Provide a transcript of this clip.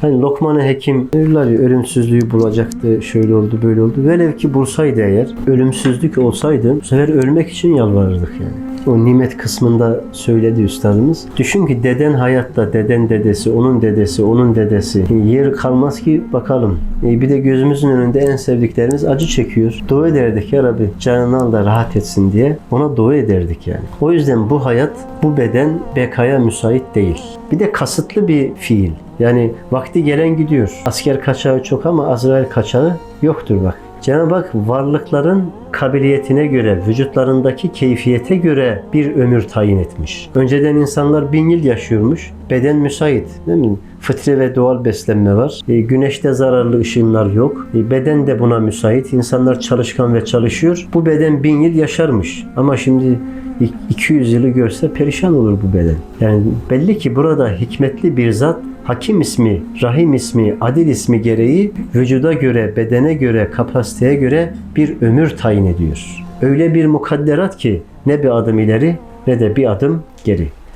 Hani Lokman-ı Hekim diyorlar ya ölümsüzlüğü bulacaktı, şöyle oldu, böyle oldu. Velev ki bulsaydı eğer, ölümsüzlük olsaydı bu sefer ölmek için yalvarırdık yani. O nimet kısmında söyledi üstadımız. Düşün ki deden hayatta, deden dedesi, onun dedesi, onun dedesi. Yer kalmaz ki bakalım. E, bir de gözümüzün önünde en sevdiklerimiz acı çekiyor. Dua ederdik ya Rabbi canını al da rahat etsin diye. Ona dua ederdik yani. O yüzden bu hayat, bu beden bekaya müsait değil. Bir de kasıtlı bir fiil. Yani vakti gelen gidiyor. Asker kaçağı çok ama Azrail kaçağı yoktur bak. Cenab-ı Hak varlıkların kabiliyetine göre, vücutlarındaki keyfiyete göre bir ömür tayin etmiş. Önceden insanlar bin yıl yaşıyormuş. Beden müsait. Değil mi? Fıtri ve doğal beslenme var. E, güneşte zararlı ışınlar yok. E, beden de buna müsait. İnsanlar çalışkan ve çalışıyor. Bu beden bin yıl yaşarmış. Ama şimdi 200 yılı görse perişan olur bu beden. Yani belli ki burada hikmetli bir zat Hakim ismi, Rahim ismi, Adil ismi gereği vücuda göre, bedene göre, kapasiteye göre bir ömür tayin ediyor. Öyle bir mukadderat ki ne bir adım ileri ne de bir adım geri.